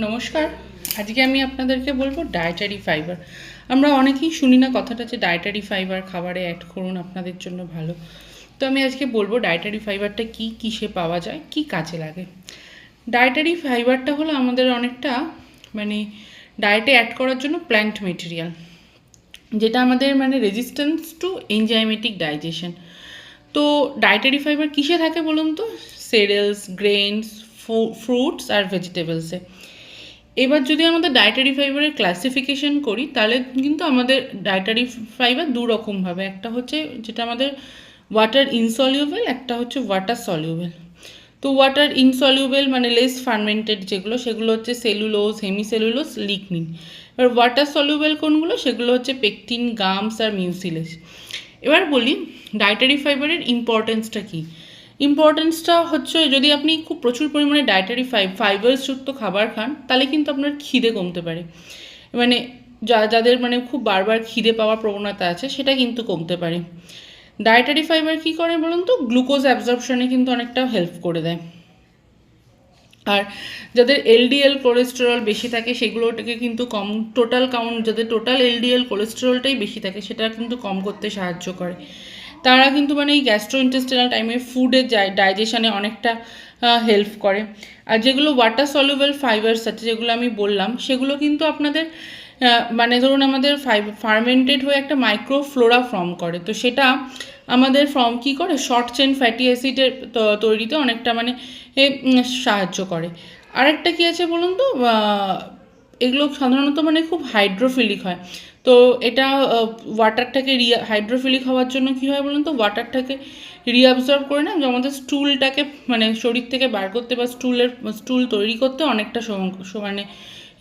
নমস্কার। আজকে আমি আপনাদেরকে বলব ডায়েটারি ফাইবার আমরা অনেকেই শুনি না কথাটা যে ডায়েটারি ফাইবার খাবারে অ্যাড করুন, আপনাদের জন্য ভালো। তো আমি আজকে বলব ডায়েটারি ফাইবারটা কি, কিসে পাওয়া যায়, কি কাজে লাগে। ডায়েটারি ফাইবারটা হলো আমাদের অনেকটা মানে ডায়েটে অ্যাড করার জন্য প্ল্যান্ট মেটেরিয়াল যেটা আমাদের মানে রেজিস্ট্যান্স টু এনজাইমেটিক ডাইজেশন তো ডায়েটারি ফাইবার কিসে থাকে বলুন তো? সেরেলস গ্রেনস ফ্রুটস আর ভেজিটেবলসে এবার যদি আমাদের ডায়েটারি ফাইবারের ক্লাসিফিকেশন করি, তাহলে কিন্তু আমাদের ডায়েটারি ফাইবার দু রকমভাবে একটা হচ্ছে যেটা আমাদের ওয়াটার ইনসলিউবেল একটা হচ্ছে ওয়াটার সলিউবেল তো ওয়াটার ইনসলিউবেল মানে লেস ফার্মেন্টেড যেগুলো, সেগুলো হচ্ছে সেলুলোজ হেমিসেলুলোজ লিগনিন এবার ওয়াটার সলিউবেল কোনগুলো? সেগুলো হচ্ছে পেকটিন গামস আর মিউসিলেজ এবার বলি ডায়েটারি ফাইবারের ইম্পর্টেন্সটা কী? ইম্পর্টেন্সটা হচ্ছে যদি আপনি খুব প্রচুর পরিমাণে ডায়েটারি ফাই ফাইবারসযুক্ত খাবার খান, তাহলে কিন্তু আপনার খিদে কমতে পারে। মানে যা, যাদের মানে খুব বারবার খিদে পাওয়ার প্রবণতা আছে, সেটা কিন্তু কমতে পারে। ডায়েটারি ফাইবার কী করে বলুন তো? গ্লুকোজ অ্যাবজর্পশনে কিন্তু অনেকটা হেল্প করে দেয়। আর যাদের এলডিএল কোলেস্টেরল বেশি থাকে, সেগুলোটাকে কিন্তু কম টোটাল কাউন্ট যাদের টোটাল এলডিএল কোলেস্টেরলটাই বেশি থাকে, সেটা কিন্তু কম করতে সাহায্য করে। তারা কিন্তু মানে এই গ্যাস্ট্রো ইন্টেস্টিনাল টাইমে ফুডের ডাইজেশনে অনেকটা হেল্প করে। আর যেগুলো ওয়াটার সলিউবল ফাইবার্স আছে, যেগুলো আমি বললাম, সেগুলো কিন্তু আপনাদের মানে ধরুন আমাদের ফার্মেন্টেড হয়ে একটা মাইক্রোফ্লোরা ফর্ম করে। তো সেটা আমাদের ফর্ম কী করে? শর্ট চেন ফ্যাটি অ্যাসিডের তৈরিতে অনেকটা মানে সাহায্য করে। আরেকটা কী আছে বলুন তো? এগুলো সাধারণত মানে খুব হাইড্রোফিলিক হয়। তো এটা ওয়াটারটাকে রিয়া হাইড্রোফিলিক হওয়ার জন্য কী হয় বলুন তো? ওয়াটারটাকে রিঅ্যাবজর্ব করে না, আমাদের স্টুলটাকে মানে শরীর থেকে বার করতে বা স্টুলের স্টুল তৈরি করতে অনেকটা মানে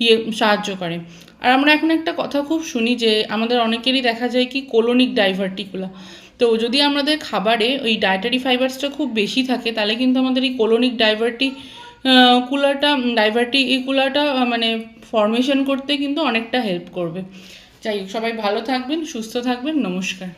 ইয়ে সাহায্য করে। আর আমরা এখন একটা কথা খুব শুনি যে, আমাদের অনেকেরই দেখা যায় কি কোলোনিক ডাইভার্টিকুলা তো যদি আমাদের খাবারে ওই ডায়েটারি ফাইবার্সটা খুব বেশি থাকে, তাহলে কিন্তু আমাদের এই কোলোনিক ডাইভার্টি কুলাটা ডাইভার্টি এই কুলাটা মানে ফর্মেশন করতে কিন্তু অনেকটা হেল্প করবে। যাই হোক সবাই ভালো থাকবেন সুস্থ থাকবেন নমস্কার।